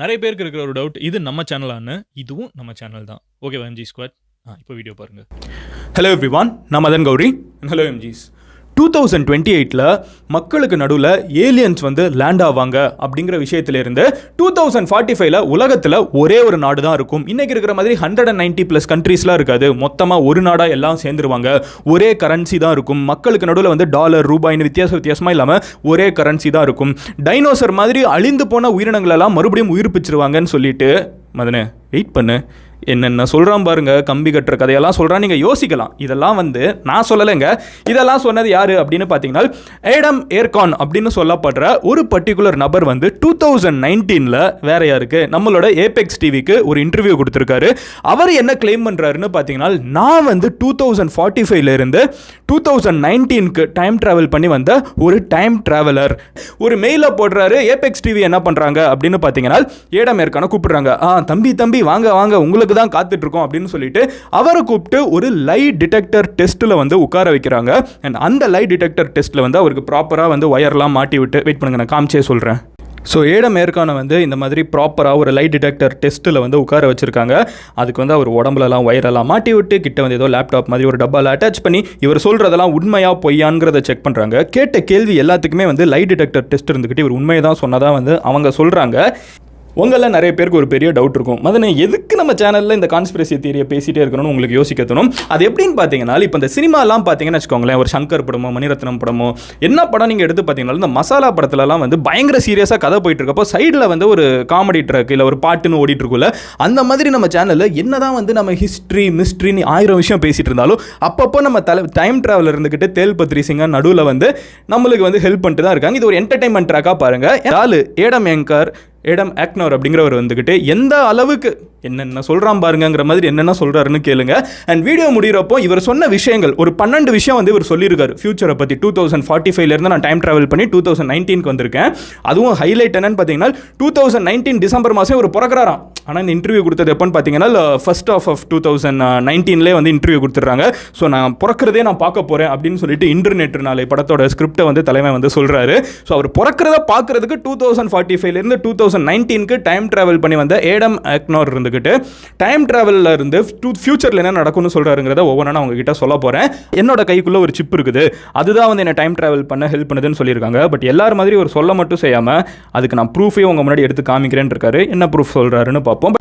நிறைய பேருக்கு இருக்கிற ஒரு டவுட் இது நம்ம சேனலான்னு இதுவும் நம்ம சேனல் தான். ஓகே எம்ஜி ஸ்குவாட் ஆ இப்போ வீடியோ பாருங்க. ஹலோ எவ்ரிவான் நான் Madan Gowri. Hello amigos two thousand twenty எயிட்டில் மக்களுக்கு நடுவில் ஏலியன்ஸ் வந்து லேண்ட் ஆவாங்க அப்படிங்கிற விஷயத்திலிருந்து டூ தௌசண்ட் ஃபார்ட்டி ஃபைவ்ல உலகத்தில் ஒரே ஒரு நாடு தான் இருக்கும். இன்றைக்கி இருக்கிற மாதிரி ஹண்ட்ரட் அண்ட் நைன்ட்டி ப்ளஸ் கண்ட்ரீஸ்லாம் இருக்காது. மொத்தமாக ஒரு நாடாக எல்லாம் சேர்ந்துருவாங்க. ஒரே கரன்சி தான் இருக்கும். மக்களுக்கு நடுவில் வந்து டாலர் ரூபாய்னு வித்தியாச வித்தியாசமாக இல்லாமல் ஒரே கரன்சி தான் இருக்கும். டைனோசர் மாதிரி அழிந்து போன உயிரினங்களெல்லாம் மறுபடியும் உயிர்ப்பிச்சிருவாங்கன்னு சொல்லிட்டு மதனே வெயிட் பண்ணு. என்னென்ன சொல்கிறான் பாருங்க கம்பி கட்டுற கதையெல்லாம் சொல்கிறான் நீங்கள் யோசிக்கலாம். இதெல்லாம் வந்து நான் சொல்லலைங்க. இதெல்லாம் சொன்னது யார் அப்படின்னு பார்த்தீங்கன்னா ஏடம் ஏர்கான் அப்படின்னு சொல்லப்படுற ஒரு பர்டிகுலர் நபர் வந்து டூ தௌசண்ட் நைன்டீனில் வேற யாருக்கு? நம்மளோட ஏபெக்ஸ் டிவிக்கு ஒரு இன்டர்வியூ கொடுத்துருக்காரு. அவர் என்ன கிளைம் பண்ணுறாருன்னு பார்த்தீங்கன்னா நான் வந்து டூ தௌசண்ட் ஃபார்ட்டி ஃபைவ்லேருந்து டூ தௌசண்ட் நைன்டீனுக்கு டைம் ட்ராவல் பண்ணி வந்த ஒரு டைம் ட்ராவலர் ஒரு மெயிலில் போடுறாரு ஏபெக்ஸ் டிவி என்ன பண்ணுறாங்க அப்படின்னு பார்த்தீங்கன்னா ஏடம் ஏற்கான கூப்பிடுறாங்க. ஆ தம்பி தம்பி வாங்க வாங்க உங்களுக்கு தான் காத்துட்டு இருக்கோம் அப்படின்னு சொல்லிட்டு அவரை கூப்பிட்டு ஒரு லை டிடெக்டர் டெஸ்ட்டில் வந்து உட்கார வைக்கிறாங்க. அண்ட் அந்த லை டிடெக்டர் டெஸ்ட்டில் வந்து அவருக்கு ப்ராப்பராக வந்து ஒயர்லாம் மாட்டி விட்டு வெயிட் பண்ணுங்க நான் காமிச்சே சொல்கிறேன் ஸோ ஏடம் ஏற்கான வந்து இந்த மாதிரி ப்ராப்பராக ஒரு லைட் டிடெக்டர் டெஸ்ட்டில் வந்து உட்கார வச்சுருக்காங்க. அதுக்கு வந்து அவர் உடம்புலலாம் ஒயரெல்லாம் மாட்டி விட்டு கிட்ட வந்து ஏதோ லேப்டாப் மாதிரி ஒரு டப்பாவில் அட்டாச் பண்ணி இவர் சொல்கிறதெல்லாம் உண்மையாக பொய்யாங்கிறத செக் பண்ணுறாங்க கேட்ட கேள்வி எல்லாத்துக்குமே வந்து லைட் டிடெக்டர் டெஸ்ட் இருந்துக்கிட்டு இவர் உண்மையை தான் சொன்னதாக வந்து அவங்க சொல்கிறாங்க உங்களில் நிறைய பேருக்கு ஒரு பெரிய டவுட் இருக்கும். மதனை எதுக்கு நம்ம சேனலில் இந்த கான்ஸ்பிரசி தியரியை பேசிகிட்டே இருக்கணும்னு உங்களுக்கு யோசிக்க தோணும்? அது எப்படின்னு பார்த்தீங்கன்னா இப்போ இந்த சினிமாலாம் பார்த்தீங்கன்னு வச்சுக்கோங்களேன் ஒரு சங்கர் படமோ மணிரத்னம் படமோ என்ன படம் நீங்கள் எடுத்து பார்த்தீங்கன்னா இந்த மசாலா படத்துலலாம் வந்து பயங்கர சீரியஸாக கதை போயிட்டு இருக்கப்போ சைடில் வந்து ஒரு காமெடி ட்ரக் இல்லை ஒரு பாட்டுன்னு ஓடிட்டு இருக்குல்ல அந்த மாதிரி நம்ம சேனலில் என்னதான் வந்து நம்ம ஹிஸ்ட்ரி மிஸ்ட்ரின்னு ஆயிரம் விஷயம் பேசிகிட்டு இருந்தாலும் அப்பப்போ நம்ம தலை டைம் ட்ராவலர் இருந்துக்கிட்டு தேல் பத்ரி சிங்கா நடுவில் வந்து நம்மளுக்கு வந்து ஹெல்ப் பண்ணிட்டு தான் இருக்காங்க. இது ஒரு என்டர்டைன்மெண்ட் ட்ராக்காக பாருங்கள் ஆள் ஏடம் ஏங்கர் ஏடம் ஆக்னோர் அப்படிங்கிறவர் வந்துக்கிட்டு எந்த அளவுக்கு என்னென்ன சொல்கிறான் பாருங்கங்கிற மாதிரி என்னென்ன சொல்கிறாருன்னு கேளுங்க. அண்ட் வீடியோ முடிகிறப்போ இவர் சொன்ன விஷயங்கள் ஒரு பன்னெண்டு விஷயம் வந்து இவர் சொல்லியிருக்காரு. ஃபியூச்சரை பற்றி டூ தௌசண்ட் ஃபார்ட்டி ஃபைவ்லேருந்து நான் டைம் ட்ராவல் பண்ணி டூ தௌசண்ட் நைன்டீனுக்கு வந்திருக்கேன். அதுவும் ஹைலைட் என்னன்னு பார்த்தீங்கன்னா டூ தௌசண்ட் நைன்டீன் டிசம்பர் மாதம் ஒரு பிறக்கிறாராம். ஆனால் இந்த இன்டர்வியூ கொடுத்தது எப்போன்னு பார்த்தீங்கன்னா first half of two thousand நைன்டீன்லேயே வந்து இன்டர்வியூ கொடுத்துட்றாங்க. ஸோ நான் பிறக்கிறதே நான் பார்க்க போகிறேன் அப்படின்னு சொல்லிட்டு இன்டர்நெட் நாளை படத்தோட ஸ்கிரிப்டை வந்து தலைமை வந்து சொல்கிறாரு ஸோ அவர் பிறக்கிறத பார்க்குறதுக்கு டூ தௌசண்ட் ஃபார்ட்டி ஃபைவ்லேருந்து டூ தௌசண்ட் நைன்டீனுக்கு டைம் ட்ராவல் பண்ணி வந்த ஏடம் அக்னோர் இருந்துக்கிட்டு டைம் ட்ராவலில் இருந்து டூ ஃபியூச்சரில் என்ன நடக்கும்னு சொல்கிறாருங்கிறத ஒவ்வொன்றா நான் உங்ககிட்ட சொல்ல போகிறேன் என்னோட கைக்குள்ளே ஒரு சிப் இருக்குது. அதுதான் வந்து என்ன டைம் ட்ராவல் பண்ண ஹெல்ப் பண்ணுதுன்னு சொல்லியிருக்காங்க. பட் எல்லார் மாதிரி ஒரு சொல்ல மட்டும் செய்யாமல் அதுக்கு நான் ப்ரூஃபே உங்கள் முன்னாடி எடுத்து காமிக்கிறேன்னு இருக்காரு என்ன ப்ரூஃப் சொல்கிறாருன்னு Bomba...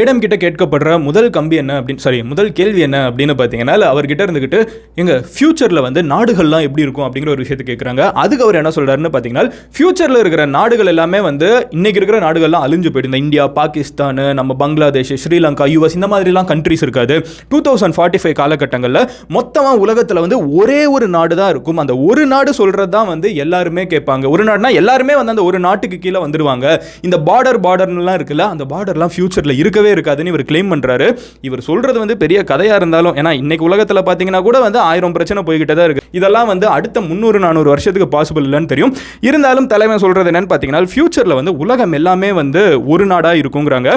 ஏடம் கிட்ட கேட்கப்படுற முதல் கம்பி என்ன அப்படின்னு சாரி முதல் கேள்வி என்ன அப்படின்னு பார்த்தீங்கன்னா அவர்கிட்ட இருந்துக்கிட்டு எங்கள் ஃபியூச்சரில் வந்து நாடுகள்லாம் எப்படி இருக்கும் அப்படிங்கிற ஒரு விஷயத்தை கேட்குறாங்க அதுக்கு அவர் என்ன சொல்கிறாருன்னு பார்த்தீங்கன்னா ஃபியூச்சரில் இருக்கிற நாடுகள் எல்லாமே வந்து இன்னைக்கு இருக்கிற நாடுகள்லாம் அழிஞ்சு போயிட்டு இந்த இந்தியா பாகிஸ்தான் நம்ம பங்களாதேஷ் ஸ்ரீலங்கா யூஎஸ் இந்த மாதிரிலாம் கண்ட்ரிஸ் இருக்காது. டூ தௌசண்ட் ஃபார்ட்டி ஃபைவ் காலகட்டங்களில் மொத்தமாக உலகத்தில் வந்து ஒரே ஒரு நாடு தான் இருக்கும். அந்த ஒரு நாடு சொல்கிறது தான் வந்து எல்லாருமே கேட்பாங்க. ஒரு நாடுனா எல்லாருமே வந்து அந்த ஒரு நாட்டுக்கு கீழே வந்துடுவாங்க இந்த பார்டர் பார்டர்லாம் இருக்குல்ல அந்த பார்டர்லாம் ஃபியூச்சரில் இருக்கவே இருக்காதுன்னு இவர் கிளைம் பண்ணுறாரு இவர் சொல்கிறது வந்து பெரிய கதையாக இருந்தாலும் ஏன்னா இன்னைக்கு உலகத்தில் பார்த்தீங்கன்னா கூட வந்து ஆயிரம் பிரச்சனை போய்கிட்டே தான் இருக்குது இதெல்லாம் வந்து அடுத்த முந்நூறு நானூறு வருஷத்துக்கு பாசிபிள் இல்லைன்னு தெரியும். இருந்தாலும் தலைமை சொல்கிறது என்னன்னு பார்த்தீங்கன்னா ஃபியூச்சரில் வந்து உலகம் எல்லாமே வந்து ஒரு நாடாக இருக்குங்கிறாங்க.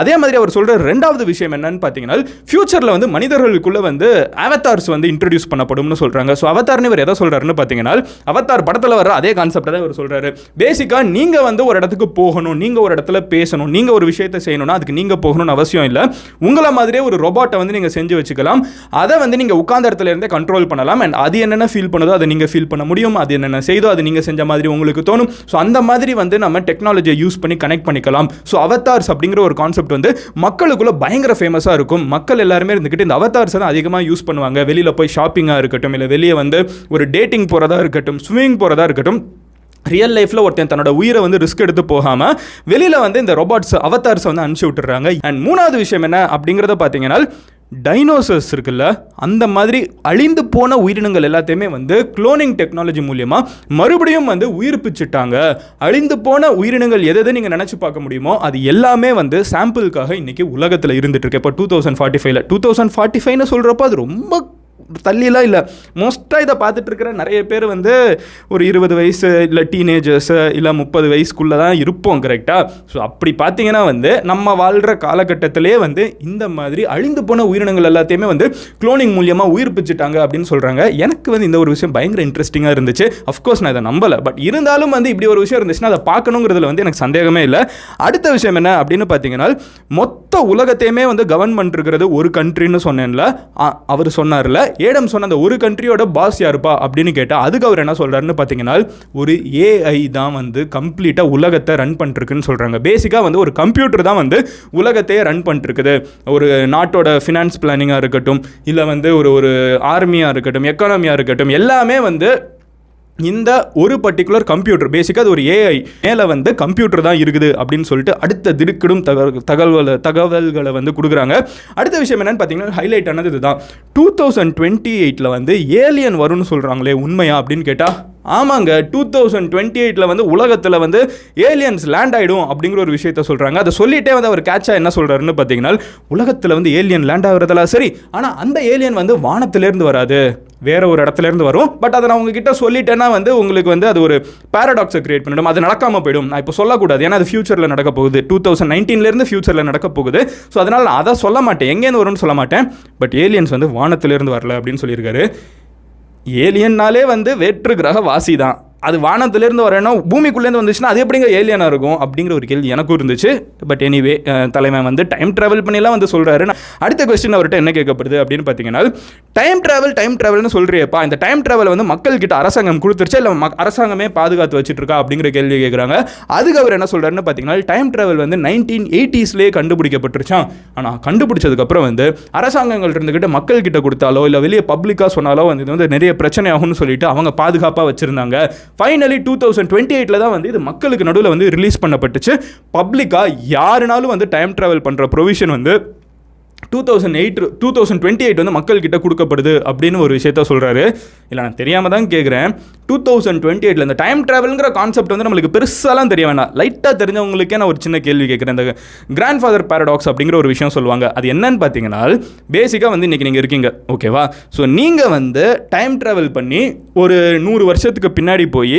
அதே மாதிரி அவர் சொல்கிற ரெண்டாவது விஷயம் என்னன்னு பார்த்தீங்கன்னா ஃபியூச்சரில் வந்து மனிதர்களுக்குள்ள வந்து அவத்தார்ஸ் வந்து இன்ட்ரடியூஸ் பண்ணப்படும்னு சொல்கிறாங்க ஸோ அவத்தார்னு இவர் எதை சொல்கிறாருன்னு பார்த்தீங்கன்னா அவத்தார் படத்தில் வர அதே கான்செப்டை தான் இவர் சொல்கிறாரு பேசிக்காக நீங்கள் வந்து ஒரு இடத்துக்கு போகணும் நீங்கள் ஒரு இடத்துல பேசணும் நீங்கள் ஒரு விஷயத்தை செய்யணும்னா அதுக்கு நீங்கள் போகணும்னு அவசியம் இல்லை. உங்களை மாதிரியே ஒரு ரொபாட்டை வந்து நீங்கள் செஞ்சு வச்சுக்கலாம். அதை வந்து நீங்கள் உட்காந்த இடத்துல இருந்தே கண்ட்ரோல் பண்ணலாம். அண்ட் அது என்னென்ன ஃபீல் பண்ணுதோ அதை நீங்கள் ஃபீல் பண்ண முடியும். அது என்னென்ன செய்தோ அது நீங்கள் செஞ்ச மாதிரி உங்களுக்கு தோணும். ஸோ அந்த மாதிரி வந்து நம்ம டெக்னாலஜியை யூஸ் பண்ணி கனெக்ட் பண்ணிக்கலாம். ஸோ அவத்தார்ஸ் அப்படிங்கிற ஒரு கான்செப்ட் வந்து மக்களுக்குள்ள பயங்கர ஃபேமஸாக இருக்கும். மக்கள் எல்லாருமே இருந்துக்கிட்டு இந்த அவத்தார்ஸை தான் அதிகமாக யூஸ் பண்ணுவாங்க. வெளியில் போய் ஷாப்பிங்காக இருக்கட்டும் இல்லை வெளியே வந்து ஒரு டேட்டிங் போகிறதா இருக்கட்டும் ஸ்விம்மிங் போகிறதா இருக்கட்டும். ரியல் லைஃப்பில் ஒருத்தன் தன்னோட உயிரை வந்து ரிஸ்க் எடுத்து போகாமல் வெளியில் வந்து இந்த ரொபாட்ஸ் அவதார்ஸை வந்து அனுப்பிச்சி விட்டுறாங்க. அண்ட் மூணாவது விஷயம் என்ன அப்படிங்கிறத பார்த்தீங்கன்னா டைனோசர்ஸ் இருக்குல்ல அந்த மாதிரி அழிந்து போன உயிரினங்கள் எல்லாத்தையுமே வந்து குளோனிங் டெக்னாலஜி மூலியமாக மறுபடியும் வந்து உயிர்ப்பிச்சுட்டாங்க. அழிந்து போன உயிரினங்கள் எதை எதை நீங்கள் நினச்சி பார்க்க முடியுமோ அது எல்லாமே வந்து சாம்பிளுக்காக இன்னைக்கு உலகத்தில் இருந்துகிட்ருக்கு இப்போ டூ தௌசண்ட் ஃபார்ட்டி ஃபைவ்ல டூ தௌசண்ட் ஃபார்ட்டி ஃபைவ்னு சொல்கிறப்போ அது ரொம்ப தள்ளிலாம் இல்லை. மோஸ்ட்டாக இதை பார்த்துட்டு இருக்கிற நிறைய பேர் வந்து ஒரு இருபது வயசு இல்லை டீனேஜர்ஸு இல்லை முப்பது வயசுக்குள்ளே தான் இருப்போம் கரெக்டாக ஸோ அப்படி பார்த்தீங்கன்னா வந்து நம்ம வாழ்கிற காலகட்டத்திலே வந்து இந்த மாதிரி அழிந்து போன உயிரினங்கள் எல்லாத்தையுமே வந்து குளோனிங் மூலியமாக உயிர்ப்பிச்சிட்டாங்க அப்படின்னு சொல்கிறாங்க எனக்கு வந்து இந்த ஒரு விஷயம் பயங்கர இன்ட்ரெஸ்டிங்காக இருந்துச்சு. அஃப்கோர்ஸ் நான் இதை நம்பலை. பட் இருந்தாலும் வந்து இப்படி ஒரு விஷயம் இருந்துச்சுன்னா அதை பார்க்கணுங்கிறதுல வந்து எனக்கு சந்தேகமே இல்லை. அடுத்த விஷயம் என்ன அப்படின்னு பார்த்தீங்கன்னா மொத்த உலகத்தையுமே வந்து கவர்மெண்ட் இருக்கிறது ஒரு கண்ட்ரின்னு சொன்னேன்ல. அவர் சொன்னார்ல. ஏடம் சொன்ன அந்த ஒரு கண்ட்ரியோட பாஸ் யாருப்பா அப்படின்னு கேட்டால் அதுக்கு அவர் என்ன சொல்கிறாருன்னு பார்த்தீங்கன்னா ஒரு ஏஐ தான் வந்து கம்ப்ளீட்டாக உலகத்தை ரன் பண்ணிருக்குன்னு சொல்கிறாங்க பேசிக்காக வந்து ஒரு கம்ப்யூட்டர் தான் வந்து உலகத்தையே ரன் பண்ணிருக்குது ஒரு நாட்டோட ஃபினான்ஸ் பிளானிங்காக இருக்கட்டும் இல்லை வந்து ஒரு ஒரு ஆர்மியாக இருக்கட்டும் எக்கானமியாக இருக்கட்டும் எல்லாமே வந்து இந்த ஒரு பர்டிகுலர் கம்ப்யூட்டர் பேசிக்காக அது ஒரு ஏஐ மேலே வந்து கம்ப்யூட்டர் தான் இருக்குது அப்படின்னு சொல்லிட்டு அடுத்த திடுக்கிடும் தகவல் தகவல்களை வந்து கொடுக்குறாங்க. அடுத்த விஷயம் என்னென்னு பார்த்தீங்கன்னா ஹைலைட் ஆனது இதுதான். டூ தௌசண்ட் டுவெண்ட்டி எயிட்டில் வந்து ஏலியன் வரும்னு சொல்கிறாங்களே உண்மையா அப்படின்னு கேட்டால் ஆமாங்க டூ தௌசண்ட் டுவெண்ட்டி எயிட்டில் வந்து உலகத்தில் வந்து ஏலியன்ஸ் லேண்ட் ஆகிடும் அப்படிங்கிற ஒரு விஷயத்த சொல்கிறாங்க அதை சொல்லிட்டே வந்து அவர் கேட்சாக என்ன சொல்கிறாருன்னு பார்த்தீங்கன்னா உலகத்தில் வந்து ஏலியன் லேண்ட் ஆகிறதெல்லாம் சரி ஆனால் அந்த ஏலியன் வந்து வானத்திலேருந்து வராது. வேற ஒரு இடத்துல இருந்து வரும். பட் அதை நான் உங்ககிட்ட சொல்லிட்டேன்னா வந்து உங்களுக்கு வந்து அது ஒரு பேரடாக்ஸை கிரியேட் பண்ணிடும். அது நடக்காமல் போயிடும். நான் இப்போ சொல்லக்கூடாது. ஏன்னா அது ஃபியூச்சரில் நடக்க போகுது. டூ தௌசண்ட் நைன்டீன்லேருந்து ஃபியூச்சரில் நடக்க போகுது. ஸோ அதனால் நான் அதை சொல்ல மாட்டேன். எங்கேருந்து வரும்னு சொல்ல மாட்டேன். பட் ஏலியன்ஸ் வந்து வானத்திலேருந்து வரல அப்படின்னு சொல்லியிருக்காரு. ஏலியன்னாலே வந்து வேற்று கிரகவாசி தான் அது வானத்திலேருந்து வரணும் பூமிக்குள்ளேருந்து வந்துச்சுன்னா அது எப்படிங்க ஏலியனாக இருக்கும் அப்படிங்கிற ஒரு கேள்வி எனக்கும் இருந்துச்சு. பட் எனிவே தலைவன் வந்து டைம் ட்ராவல் பண்ணிலாம் வந்து சொல்கிறாரு அடுத்த கொஸ்டின் அவர்கிட்ட என்ன கேட்கப்படுது அப்படின்னு பார்த்தீங்கன்னா டைம் ட்ராவல் டைம் ட்ராவல்னு சொல்கிறியப்பா இந்த டைம் ட்ராவல் வந்து மக்கள்கிட்ட அரசாங்கம் கொடுத்துருச்சா இல்லை மக் அரசாங்கமே பாதுகாத்து வச்சுட்டு இருக்கா அப்படிங்கிற கேள்வி கேட்குறாங்க அதுக்கு அவர் என்ன சொல்கிறாருன்னு பார்த்தீங்கன்னா டைம் ட்ராவல் வந்து நைன்டீன் எயிட்டிஸ்லேயே கண்டுபிடிக்கப்பட்டுருச்சான் ஆனால் கண்டுபிடிச்சதுக்கப்புறம் வந்து அரசாங்கங்கள் இருந்துக்கிட்டு மக்கள்கிட்ட கொடுத்தாலோ இல்லை வெளியே பப்ளிக்காக சொன்னாலோ வந்து இது வந்து நிறைய பிரச்சனை ஆகும்னு சொல்லிட்டு அவங்க பாதுகாப்பாக வச்சுருந்தாங்க. ஃபைனலி டூ தௌசண்ட் டுவெண்ட்டி எயிட்டில் தான் வந்து இது மக்களுக்கு நடுவில் வந்து ரிலீஸ் பண்ணப்பட்டுச்சு. பப்ளிக்காக யாருனாலும் வந்து டைம் ட்ராவல் பண்ணுற ப்ரொவிஷன் வந்து two thousand eight two thousand twenty eight வந்து மக்கள்கிட்ட கொடுக்கப்படுது அப்படின்னு ஒரு விஷயத்த சொல்கிறாரு இல்லை நான் தெரியாமல் தான் கேட்குறேன் டூ தௌசண்ட் டுவெண்ட்டி எயிட்டில் இந்த டைம் ட்ராவலுங்கிற கான்செப்ட் வந்து நம்மளுக்கு பெருசாலாம் தெரிய வேணாம். லைட்டாக தெரிஞ்சவங்களுக்கே நான் ஒரு சின்ன கேள்வி கேட்குறேன் இந்த கிராண்ட் ஃபாதர் பேரடாக்ஸ் அப்படிங்கிற ஒரு விஷயம் சொல்லுவாங்க. அது என்னன்னு பார்த்தீங்கன்னா பேசிக்காக வந்து இன்றைக்கி நீங்கள் இருக்கீங்க. ஓகேவா ஸோ நீங்கள் வந்து டைம் ட்ராவல் பண்ணி ஒரு நூறு வருஷத்துக்கு பின்னாடி போய்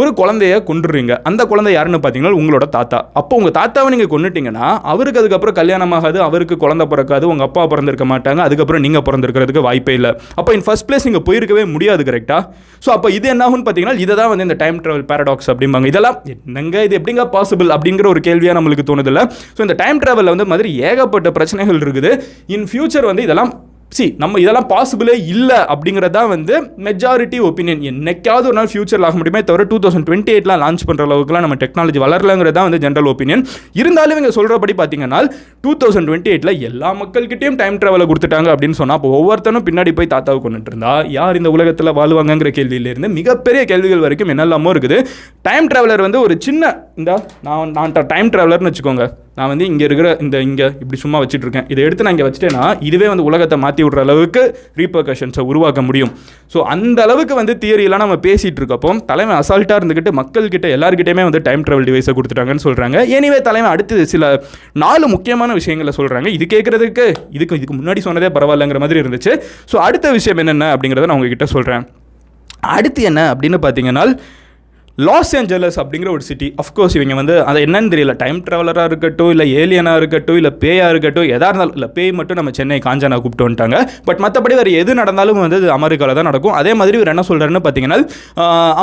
ஒரு குழந்தைய கொண்டுறீங்க அந்த குழந்தை யாருன்னு பார்த்தீங்கன்னா உங்களோட தாத்தா. அப்போ உங்கள் தாத்தாவை நீங்கள் கொண்டுட்டீங்கன்னா அவருக்கு அதுக்கப்புறம் கல்யாணம் ஆகாது அவருக்கு குழந்தை பிறக்காது உங்கள் அப்பா பிறந்திருக்க மாட்டாங்க அதுக்கப்புறம் நீங்கள் பிறந்திருக்கிறதுக்கு வாய்ப்பே இல்லை. அப்போ இன் ஃபஸ்ட் பிளேஸ் நீங்கள் போயிருக்கவே முடியாது கரெக்டாக ஸோ அப்போ இது என்ன ஆகும்னு பார்த்தீங்கன்னா இதை தான் வந்து இந்த டைம் ட்ராவல் பேரடாக்ஸ் அப்படிம்பாங்க. இதெல்லாம் என்னங்க இது எப்படிங்க பாசிபிள் அப்படிங்கிற ஒரு கேள்வியாக நம்மளுக்கு தோணுதில்ல ஸோ இந்த டைம் ட்ராவலில் வந்து மாதிரி ஏகப்பட்ட பிரச்சனைகள் இருக்குது. இன் ஃபியூச்சர் வந்து இதெல்லாம் சி நம்ம இதெல்லாம் பாசிபிளே இல்லை அப்படிங்கிறதா வந்து மெஜாரிட்டி ஒப்பீனியன் என்னைக்காவது ஒரு நாள் ஃபியூச்சரில் ஆக முடியுமே தவிர டூ தௌசண்ட் டுவெண்ட்டி எயிட்லாம் லான்ச் பண்ணுற அளவுக்குலாம் நம்ம டெக்னாலஜி வளரலங்கிறதா வந்து ஜென்ரல் ஒப்பீனியன் இருந்தாலும் இவங்க சொல்கிறபடி பார்த்தீங்கன்னா டூ தௌசண்ட் டுவெண்ட்டி எயிட்டில் எல்லா மக்கள்கிட்டையும் டைம் ட்ராவலை கொடுத்துட்டாங்க அப்படின்னு சொன்னால் அப்போ ஒவ்வொருத்தனும் பின்னாடி போய் தாத்தாவை கொண்டுட்டு இருந்தா யார் இந்த உலகத்தில் வாழ்வாங்கங்கிற கேள்வியிலேருந்து மிகப்பெரிய கேள்விகள் வரைக்கும் என்னெல்லாமோ இருக்குது. டைம் ட்ராவலர் வந்து ஒரு சின்ன இந்த நான் நான் டைம் ட்ராவலர்னு வச்சுக்கோங்க. நான் வந்து இங்கே இருக்கிற இந்த இங்கே இப்படி சும்மா வச்சுட்டு இருக்கேன் இதை எடுத்து நான் இங்கே வச்சுட்டேன்னா இதுவே வந்து உலகத்தை மாற்றி விட்ற அளவுக்கு ரீபர்கஷன்ஸை உருவாக்க முடியும். ஸோ அந்த அளவுக்கு வந்து தியரியெல்லாம் நம்ம பேசிகிட்டு இருக்கப்போ தலைமை அசால்ட்டாக இருந்துக்கிட்டு மக்கள்கிட்ட எல்லாருக்கிட்டையுமே வந்து டைம் ட்ராவல் டிவைஸை கொடுத்துட்டாங்கன்னு சொல்கிறாங்க எனிவே தலைமை அடுத்து சில நாலு முக்கியமான விஷயங்களை சொல்கிறாங்க இது கேட்குறதுக்கு இதுக்கு இதுக்கு முன்னாடி சொன்னதே பரவாயில்லங்கிற மாதிரி இருந்துச்சு. ஸோ அடுத்த விஷயம் என்னென்ன அப்படிங்கிறத நான் உங்ககிட்ட சொல்கிறேன் அடுத்து என்ன அப்படின்னு பார்த்தீங்கன்னா லாஸ் ஏஞ்சலஸ் அப்படிங்கிற ஒரு சிட்டி அஃப்கோர்ஸ் இவங்க வந்து அது என்னன்னு தெரியல. டைம் ட்ராவலராக இருக்கட்டும் இல்லை ஏலியனாக இருக்கட்டும் இல்லை பேயாக இருக்கட்டும் எதாக இருந்தாலும் இல்லை பேய் மட்டும் நம்ம சென்னை காஞ்சானா கூப்பிட்டு வந்துட்டாங்க. பட் மற்றபடி வேறு எது நடந்தாலும் வந்து அது அமெரிக்காவில் தான் நடக்கும். அதே மாதிரி இவர் என்ன சொல்கிறாருன்னு பார்த்தீங்கன்னா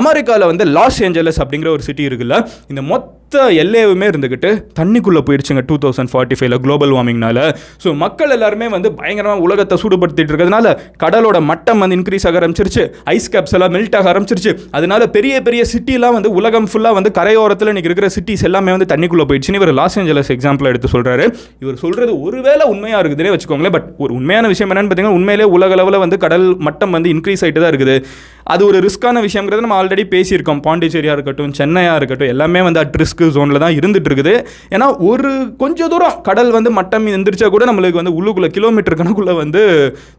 அமெரிக்காவில் வந்து லாஸ் ஏஞ்சலஸ் அப்படிங்கிற ஒரு சிட்டி இருக்குல்ல. இந்த மொத்த எல்லையுமே இருந்துக்கிட்டு தண்ணிக்குள்ளே போயிடுச்சுங்க டூ தௌசண்ட் ஃபார்ட்டி ஃபைவ்ல குளோபல் வார்மிங்னால ஸோ மக்கள் எல்லாருமே வந்து பயங்கரமாக உலகத்தை சூடுபடுத்திட்டு இருக்கிறதுனால கடலோட மட்டம் வந்து இன்க்ரீஸ் ஆக ஆரம்பிச்சிருச்சு. ஐஸ் கேப்ஸ் எல்லாம் மெல்ட் ஆக ஆரம்பிச்சிருச்சு. அதனால பெரிய பெரிய சிட்டிலாம் வந்து உலகம் ஃபுல்லாக வந்து கரையோரத்தில் இன்றைக்கி இருக்கிற சிட்டிஸ் எல்லாமே வந்து தண்ணிக்குள்ளே போயிடுச்சுன்னு இவர் லாஸ் ஏஞ்சலஸ் எக்ஸாம்பிள் எடுத்து சொல்கிறாரு இவர் சொல்கிறது ஒருவேளை உண்மையாக இருக்குதுன்னே வச்சுக்கோங்களேன். பட் ஒரு உண்மையான விஷயம் என்னென்னு பார்த்தீங்கன்னா உண்மையிலே உலக அளவில் வந்து கடல் மட்டம் வந்து இன்க்ரீஸ் ஆகிட்டு தான் இருக்குது. அது ஒரு ரிஸ்க்கான விஷயங்கிறது நம்ம ஆல்ரெடி பேசியிருக்கோம். பாண்டிச்சேரியாக இருக்கட்டும் சென்னையாக இருக்கட்டும் எல்லாமே வந்து அட் ரிஸ்க் ரிஸ்க் ஜோனில் தான் இருந்துட்டு இருக்குது ஏன்னா ஒரு கொஞ்சம் தூரம் கடல் வந்து மட்டம் எந்திரிச்சா கூட நம்மளுக்கு வந்து உள்ளுக்குள்ளே கிலோமீட்டர் கணக்குள்ளே வந்து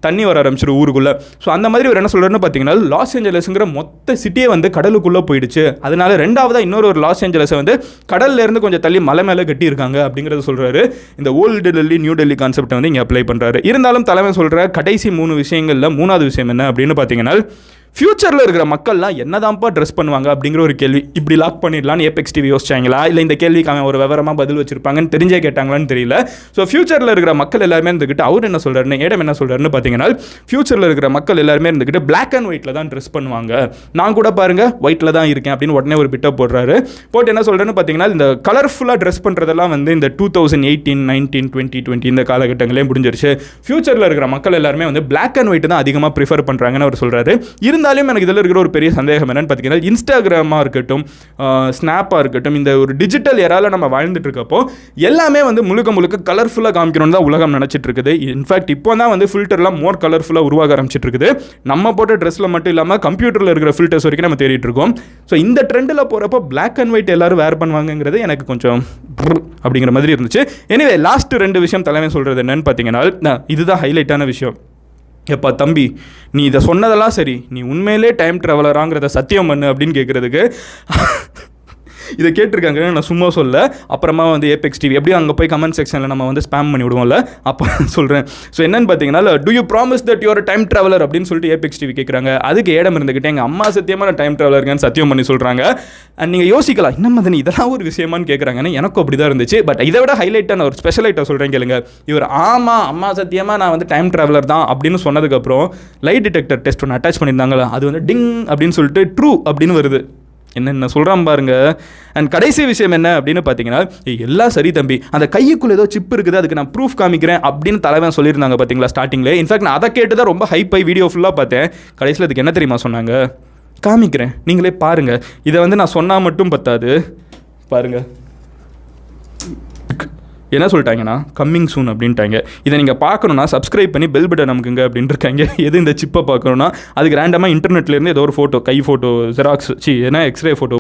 தண்ணி வர ஆரம்பிச்சிடும் ஊருக்குள்ளே. ஸோ அந்த மாதிரி ஒரு என்ன சொல்கிறேன்னு பார்த்தீங்கன்னா லாஸ் ஏஞ்சலஸுங்கிற மொத்த சிட்டியே வந்து கடலுக்குள்ளே போயிடுச்சு. அதனால ரெண்டாவதாக இன்னொரு ஒரு லாஸ் ஏஞ்சலஸை வந்து கடல்லேருந்து கொஞ்சம் தள்ளி மலை மேலே கட்டியிருக்காங்க அப்படிங்கிறத சொல்கிறாரு இந்த ஓல்டு டெல்லி நியூ டெல்லி கான்செப்டை வந்து இங்கே அப்ளை பண்ணுறாரு இருந்தாலும் தலைமை சொல்கிற கடைசி மூணு விஷயங்களில் மூணாவது விஷயம் என்ன அப்படின்னு பார்த்தீங்கன்னா ஃப்யூச்சரில் இருக்கிற மக்கள்லாம் என்னதான்ப்பா ட்ரெஸ் பண்ணுவாங்க அப்படிங்கிற ஒரு கேள்வி. இப்படி லாக் பண்ணிடலான்னு ஏபெக்ஸ் டிவி யோசிச்சாங்களா? இல்லை இந்த கேள்விக்கு அவன் ஒரு விவரமாக பதில் வச்சிருப்பாங்கன்னு தெரிஞ்சே கேட்டாங்களான்னு தெரியல. ஸோ ஃப்யூச்சரில் இருக்கிற மக்கள் எல்லாருமே இருந்துக்கிட்டு அவர் என்ன சொல்கிறாருன்னு ஏடம் என்ன சொல்கிறாருன்னு பார்த்தீங்கன்னா ஃப்யூச்சரில் இருக்கிற மக்கள் எல்லாருமே இருந்துக்கிட்டு பிளாக் அண்ட் ஒயிட்டில் தான் ட்ரெஸ் பண்ணுவாங்க. நான் கூட பாருங்க ஒயிட்டில் தான் இருக்கேன் அப்படின்னு உடனே ஒரு பிட்டை போடுறாரு. போட்டு என்ன சொல்கிறேன்னு பார்த்தீங்கன்னா இந்த கலர்ஃபுல்லாக ட்ரெஸ் பண்ணுறதெல்லாம் வந்து இந்த two thousand eighteen nineteen twenty twenty இந்த காலகட்டங்களே முடிஞ்சிருச்சு. ஃப்யூச்சரில் இருக்கிற மக்கள் எல்லாருமே வந்து பிளாக் அண்ட் ஒயிட் தான் அதிகமாக ப்ரிஃபர் பண்ணுறாங்கன்னு அவர் சொல்கிறாரு இருந்தாலும் எனக்கு இதில் இருக்கிற ஒரு பெரிய சந்தேகம் என்னென்னு பார்த்தீங்கன்னா இன்ஸ்டாகிராமாக இருக்கட்டும் ஸ்னாப்பாக இருக்கட்டும் இந்த ஒரு டிஜிட்டல் எரால நம்ம வாழ்ந்துட்டு இருக்கப்போ எல்லாமே வந்து முழுக்க முழுக்க கலர்ஃபுல்லாக காமிக்கணும்னு தான் உலகம் நினச்சிட்டு இருக்குது. இன்ஃபேக்ட் இப்போ தான் வந்து ஃபில்டர்லாம் மோர் கலர்ஃபுல்லாக உருவாக ஆரம்பிச்சிட்டு இருக்குது. நம்ம போட்ட ட்ரெஸ்ஸில் மட்டும் இல்லாமல் கம்ப்யூட்டரில் இருக்கிற ஃபில்டர்ஸ் வரைக்கும் நம்ம தேடிட்டு இருக்கோம். ஸோ இந்த ட்ரெண்டில் போகிறப்போ பிளாக் அண்ட் ஒயிட் எல்லாரும் வேர் பண்ணுவாங்கங்கிறது எனக்கு கொஞ்சம் அப்படிங்கிற மாதிரி இருந்துச்சு. எனிவே லாஸ்ட் ரெண்டு விஷயம் தலைமை சொல்கிறது என்னன்னு பார்த்தீங்கன்னா இதுதான் ஹைலைட்டான விஷயம். எப்பா தம்பி நீ இதை சொன்னதெல்லாம் சரி. நீ உண்மையிலே டைம் ட்ராவலராங்கிறத சத்தியம் பண்ணு அப்படின்னு கேட்குறதுக்கு இதை கேட்டிருக்காங்க நான் சும்மா சொல்ல. அப்புறமா வந்து ஏபெக்ஸ் டிவி எப்படியும் அங்கே போய் கமெண்ட் செக்ஷனில் நம்ம வந்து ஸ்பேம் பண்ணி விடுவோம்ல. அப்போ சொல்கிறேன் ஸோ என்னன்னு பார்த்தீங்கன்னா do you promise that your time traveler அப்படின்னு சொல்லிட்டு ஏபெக்ஸ் டிவி கேட்குறாங்க அதுக்கு ஏடம் இருந்துக்கிட்டே எங்கள் அம்மா சத்தியமாக நான் டைம் ட்ராவலருங்கன்னு சத்தியம் பண்ணி சொல்கிறாங்க அண்ட் நீங்கள் யோசிக்கலாம் இன்னும் மதனி இதெல்லாம் ஒரு விஷயமான்னு கேட்குறாங்கன்னு எனக்கும் அப்படி தான் இருந்துச்சு. பட் இதை விட ஹைலைட்டாக நான் ஒரு ஸ்பெஷல் ஐட்டம் சொல்கிறேன் கேளுங்க. இவர் ஆமாம் அம்மா சத்தியமாக நான் வந்து டைம் ட்ராவலர் தான். அப்படின்னு சொன்னதுக்கப்புறம் லைட் டிடெக்டர் டெஸ்ட் ஒன்று அட்டாச் பண்ணியிருந்தாங்களா? அது வந்து டிங் அப்படின்னு சொல்லிட்டு ட்ரூ அப்படின்னு வருது. என்னென்ன சொல்கிறான் பாருங்க. அண்ட் கடைசி விஷயம் என்ன அப்படின்னு பார்த்தீங்கன்னா எல்லாம் சரி தம்பி. அந்த கைக்குள்ளே ஏதோ சிப் இருக்குது அதுக்கு நான் ப்ரூஃப் காமிக்கிறேன் அப்படின்னு தலைவன் சொல்லியிருந்தாங்க பார்த்தீங்களா ஸ்டார்டிங்கில் இன்ஃபேக்ட் நான் அதை கேட்டு தான் ரொம்ப ஹைப் ஆகி வீடியோ ஃபுல்லாக பார்த்தேன். கடைசியில் அதுக்கு என்ன தெரியுமா சொன்னாங்க? காமிக்கிறேன். நீங்களே பாருங்கள் இதை வந்து நான் சொன்னால் மட்டும் பத்தாது. பாருங்கள் என்ன சொல்லிட்டாங்கன்னா கம்மிங் சூன் அப்படின்ட்டாங்க. இதை நீங்கள் பார்க்கணுன்னா சப்ஸ்கிரைப் பண்ணி பெல் பட்டன் நமக்குங்க அப்படின்ட்டுருக்காங்க எது இந்த சிப்பை பார்க்கணுன்னா அதுக்கு ரேண்டமாக இன்டர்நெட்லேருந்து ஏதோ ஒரு ஃபோட்டோ கை ஃபோட்டோ ஜெராக்ஸ் சி ஏன்னா எக்ஸ்ரே ஃபோட்டோ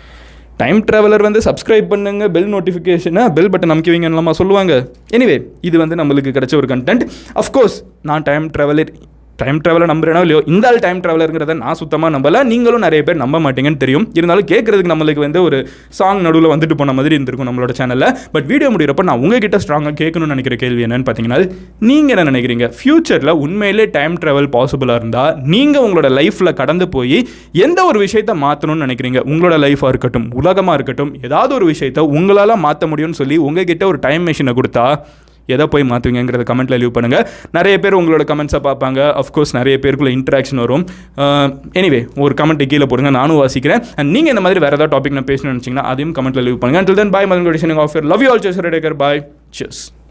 டைம் ட்ராவலர் வந்து சப்ஸ்கிரைப் பண்ணுங்க பெல் நோட்டிஃபிகேஷனை பெல் பட்டன் அமைக்குவீங்கன்னு சொல்லுவாங்க. எனிவே இது வந்து நம்மளுக்கு கிடைச்ச ஒரு கண்டென்ட் அஃப்கோர்ஸ் நான் டைம் ட்ராவலர் டைம் ட்ராவலர் நம்புறேனோ இல்லையோ இந்த ஆள் டைம் ட்ராவலருங்கிறத நான் சுத்தமாக நம்பலை. நீங்களும் நிறைய பேர் நம்ப மாட்டீங்கன்னு தெரியும். இருந்தாலும் கேட்குறதுக்கு நம்மளுக்கு வந்து ஒரு சாங் நடுவில் வந்துட்டு போன மாதிரி இருந்திருக்கும் நம்மளோட சேனலில் பட் வீடியோ முடிகிறப்ப நான் உங்ககிட்ட ஸ்ட்ராங்காக கேட்கணும்னு நினைக்கிற கேள்வி என்னன்னு பார்த்தீங்கன்னா நீங்கள் என்ன நினைக்கிறீங்க? ஃப்யூச்சரில் உண்மையிலே டைம் ட்ராவல் பாசிபிளாக இருந்தால் நீங்கள் உங்களோட லைஃப்பில் கடந்து போய் எந்த ஒரு விஷயத்தை மாற்றணும்னு நினைக்கிறீங்க? உங்களோட லைஃபாக இருக்கட்டும் உலகமாக இருக்கட்டும் ஏதாவது ஒரு விஷயத்தை உங்களால் மாற்ற முடியும்னு சொல்லி உங்ககிட்ட ஒரு டைம் மிஷினை கொடுத்தா எதை போய் மாற்றுவீங்கிறத கமெண்ட்டில் லீவ் பண்ணுங்கள் நிறைய பேர் உங்களோட கமெண்ட்ஸை பார்ப்பாங்க. அஃப்கோர்ஸ் நிறைய பேருக்குள்ள இன்ட்ராக்ஷன் வரும். Uh, எனிவே ஒரு கமெண்ட்டை கீழே போடுங்க. நானும் வாசிக்கிறேன். அண்ட் நீங்கள் இந்த மாதிரி வேறு ஏதாவது டாபிக் நான் பேசணும்னு நினச்சிங்கன்னா அதையும் கமெண்ட்டில் லீவ் பண்ணுங்கள் and then bye Madan of love you all chase ரெடேக்கர் பாய் செஸ்